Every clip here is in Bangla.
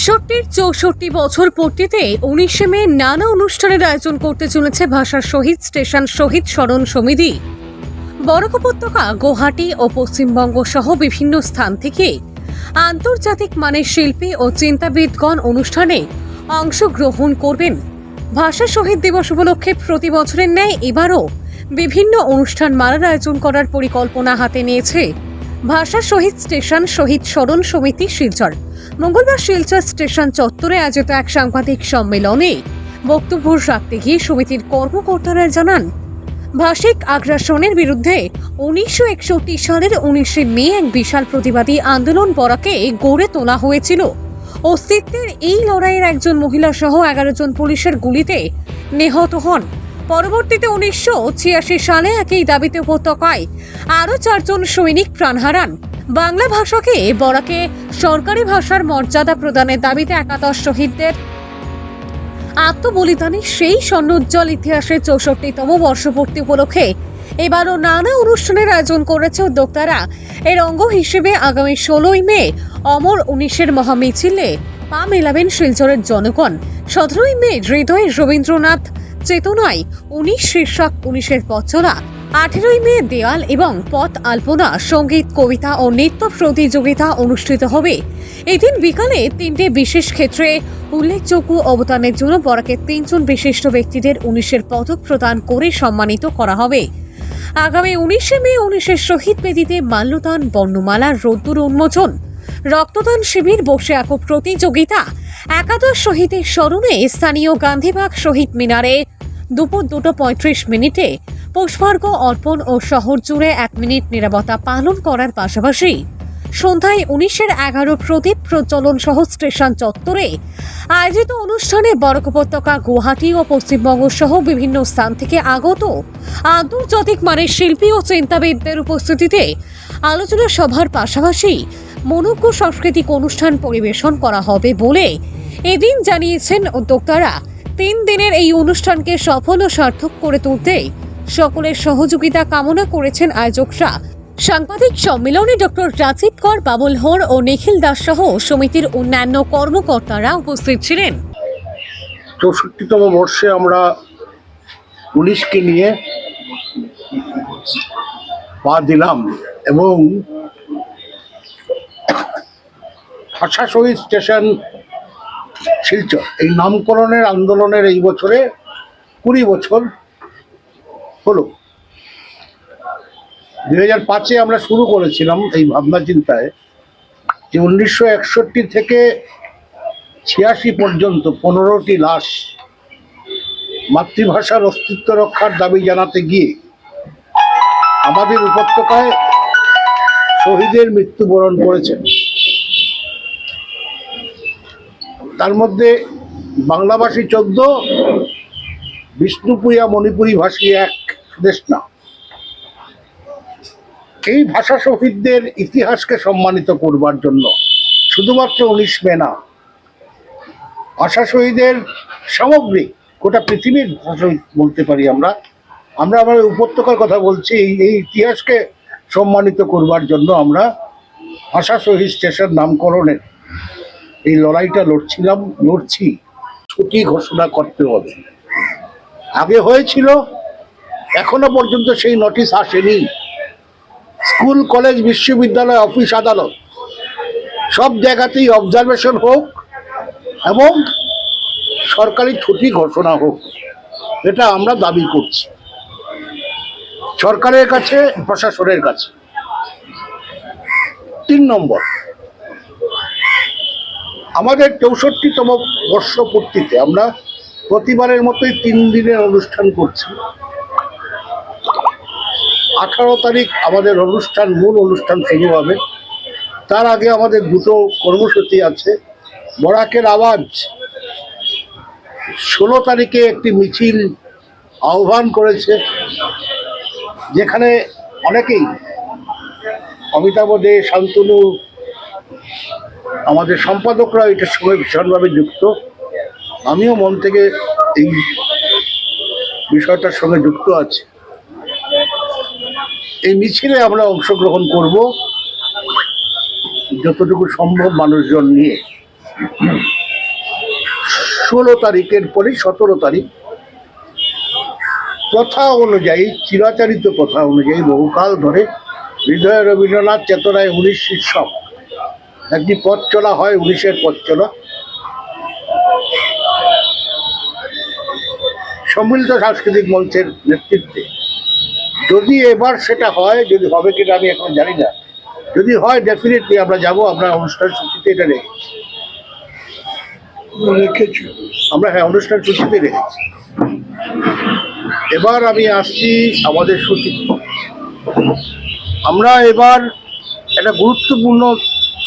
একষট্টির চৌষট্টি বছর পূর্তিতে উনিশে মে নানা অনুষ্ঠানের আয়োজন করতে চলেছে ভাষার শহীদ স্টেশন শহীদ স্মরণ সমিতি। বরক উপত্যকা, গুয়াহাটি ও পশ্চিমবঙ্গ সহ বিভিন্ন স্থান থেকে আন্তর্জাতিক মানের শিল্পী ও চিন্তাবিদগণ অনুষ্ঠানে অংশগ্রহণ করবেন। ভাষা শহীদ দিবস উপলক্ষে প্রতি বছরের ন্যায় এবারও বিভিন্ন অনুষ্ঠান মালার আয়োজন করার পরিকল্পনা হাতে নিয়েছে ভাষা শহীদ স্টেশন শহীদ স্মরণ সমিতি শিলচর। মঙ্গলবার শিলচর স্টেশন চত্বরে আয়োজিত এক সাংবাদিক সম্মেলনে বক্তব্য রাখতে গিয়ে সমিতির কর্মকর্তারা জানান, ভাষিক আগ্রাসনের বিরুদ্ধে উনিশশো একষট্টি সালের উনিশে মে এক বিশাল প্রতিবাদী আন্দোলন বরাকে গড়ে তোলা হয়েছিল। অস্তিত্বের এই লড়াইয়ের একজন মহিলা সহ এগারো জন পুলিশের গুলিতে নিহত হন। পরবর্তীতে উনিশশো ছিয়াশি সালে একই দাবিতে উপত্যকায় আরও চারজন সৈনিক প্রাণ হারান। বাংলা ভাষাকে বরাকে সরকারি ভাষার মর্যাদা প্রদানের দাবিতে একাদশ শহীদদের আত্মবলিদানের সেই স্বর্ণোজ্জ্বল ইতিহাসের চৌষট্টিতম বর্ষপূর্তি উপলক্ষে এবারও নানা অনুষ্ঠানের আয়োজন করেছে উদ্যোক্তারা। এর অঙ্গ হিসেবে আগামী ষোলোই মে অমর উনিশের মহামিছিলে পা মেলাবেন শিলচরের জনগণ। সতেরোই মে হৃদয় রবীন্দ্রনাথ চেতনায় উনিশ শীর্ষক উনিশের পথ চলা, আঠেরোই মে দেয়াল এবং পথ আলপনা, সংগীত, কবিতা ও নৃত্য প্রতিযোগিতা অনুষ্ঠিত হবে। এদিন বিকালে তিনটে বিশেষ ক্ষেত্রে উল্লেখযোগ্য অবদানের জন্য বরাকে তিনজন বিশিষ্ট ব্যক্তিদের উনিশের পদক প্রদান করে সম্মানিত করা হবে। আগামী উনিশে মে উনিশের শহীদ বেদিতে মাল্যদান বর্ণমালার রোদ্দুর উন্মোচন, রক্তদান শিবির, বসে আঁকো প্রতিযোগিতা, একাদশ শহীদের স্মরণে স্থানীয় গান্ধীবাগ শহীদ মিনারে দুপুর দুটো পঁয়ত্রিশ মিনিটে পুষ্পার্ঘ অর্পণ ও শহর জুড়ে এক মিনিট নিরাপত্তা পালন করার পাশাপাশি সন্ধ্যায় উনিশের এগারো প্রদীপ প্রচলন সহ স্টেশন চত্বরে আয়োজিত অনুষ্ঠানে বরক উপত্যকা, গুয়াহাটি ও পশ্চিমবঙ্গ সহ বিভিন্ন স্থান থেকে আগত আন্তর্জাতিক মানের শিল্পী ও চিন্তাবিদদের উপস্থিতিতে আলোচনা সভার পাশাপাশি মনোজ্ঞ সাংস্কৃতিক অনুষ্ঠান পরিবেশন করা হবে বলে এদিন জানিয়েছেন উদ্যোক্তারা। তিন দিনের এই অনুষ্ঠানকে সফল ও সার্থক করে তুলতে সকলের সহযোগিতা কামনা করেছেন আয়োজকরা সাংবাদিক সম্মেলনে ডক্টর রাজীব কর, বাবুল হোর ও নিখিল দাস সহ সমিতির অন্যান্য কর্মকর্তারা উপস্থিত ছিলেন। চৌষট্টিতম বর্ষে আমরা পুলিশকে নিয়ে পা দিলাম এবং ভাষা শহীদ স্টেশন শিলচর এই নামকরণের আন্দোলনের এই বছরে কুড়ি বছর হলো। দুই হাজার পাঁচে আমরা শুরু করেছিলাম এই ভাবনা চিন্তায় যে উনিশশো একষট্টি থেকে ছিয়াশি পর্যন্ত পনেরোটি লাশ মাতৃভাষার অস্তিত্ব রক্ষার দাবি জানাতে গিয়ে আমাদের উপত্যকায় শহীদের মৃত্যুবরণ করেছেন। তার মধ্যে বাংলাভাষী চোদ্দ, বিষ্ণুপুরিয়া মণিপুরী ভাষী এক দেশ না এই ভাষা শহীদদের ইতিহাসকে সম্মানিত করবার জন্য শুধুমাত্র উনিশ মে না, ভাষা শহীদের সামগ্রিক গোটা পৃথিবীর ভাষা বলতে পারি আমরা। আমরা আমাদের উপত্যকার কথা বলছি, এই এই ইতিহাসকে সম্মানিত করবার জন্য আমরা ভাষা শহীদ স্টেশন নামকরণের এই লড়াইটা লড়ছিলাম, লড়ছি। ছুটি ঘোষণা করতে হবে। আগে হয়েছিল, এখনও পর্যন্ত সেই নোটিশ আসেনি। স্কুল, কলেজ, বিশ্ববিদ্যালয় অফিস আদালত, সব জায়গাতেই অবজারভেশন হোক এবং সরকারি ছুটি ঘোষণা হোক, এটা আমরা দাবি করছি। সরকারের কাছে, প্রশাসনের কাছে। তিন নম্বর। আমাদের চৌষট্টিতম বর্ষপূর্তিতে আমরা প্রতিবারের মতোই তিন দিনের অনুষ্ঠান করছি। আঠারো তারিখ আমাদের অনুষ্ঠান, মূল অনুষ্ঠান শুরু হবে। তার আগে আমাদের দুটো কর্মসূচি আছে। বরাকের আওয়াজ, ষোলো তারিখে একটি মিছিল আহ্বান করেছে, যেখানে অনেকেই, অমিতাভ দে, শান্তনু আমাদের সম্পাদকরা এটার সঙ্গে ভীষণভাবে যুক্ত। আমিও মন থেকে এই বিষয়টার সঙ্গে যুক্ত আছি। এই মিছিলে আমরা অংশগ্রহণ করব যতটুকু সম্ভব মানুষজন নিয়ে। ষোলো তারিখের পরে সতেরো তারিখ, প্রথা অনুযায়ী, চিরাচারিত প্রথা অনুযায়ী বহুকাল ধরে হৃদয় রবীন্দ্রনাথ চেতনায় উনিশ শীর্ষক একটি পথ চলা হয় উনিশের পথ চলা। সম্মিলিত সাংস্কৃতিক মঞ্চের নেতৃত্বে। যদি এবার সেটা হয় যদি হবে কিনা আমি এখন জানি না। যদি হয় ডেফিনেটলি আমরা যাব আমরা অনুষ্ঠান সূচিতে এটা রেখেছি। রেখেছি। আমরা হ্যাঁ অনুষ্ঠান সূচিতে রেখেছি। এবার আমি আসছি আমাদের সূচি আমরা এবার একটা গুরুত্বপূর্ণ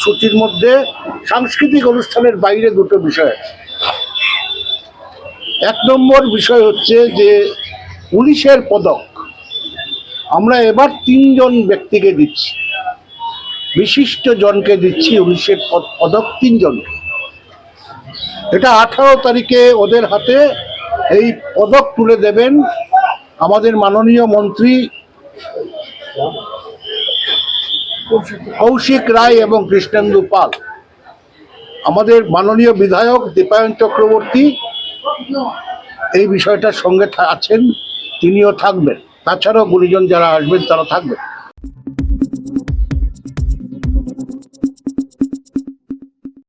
সূচির মধ্যে সাংস্কৃতিক অনুষ্ঠানের বাইরে দুটো বিষয় আছে। এক নম্বর বিষয় হচ্ছে যে পুলিশের পদক আমরা এবার তিনজন ব্যক্তিকে দিচ্ছি। বিশিষ্ট জনকে দিচ্ছি উনিশের পদ- পদক তিনজনকে। এটা আঠারো তারিখে ওদের হাতে এই পদক তুলে দেবেন আমাদের মাননীয় মন্ত্রী কৌশিক রায় এবং কৃষ্ণেন্দু পাল। আমাদের মাননীয় বিধায়ক দীপায়ন চক্রবর্তী এই বিষয়টার সঙ্গে আছেন, তিনিও থাকবেন। তাছাড়াও গুণীজন যারা আসবেন তারা থাকবেন।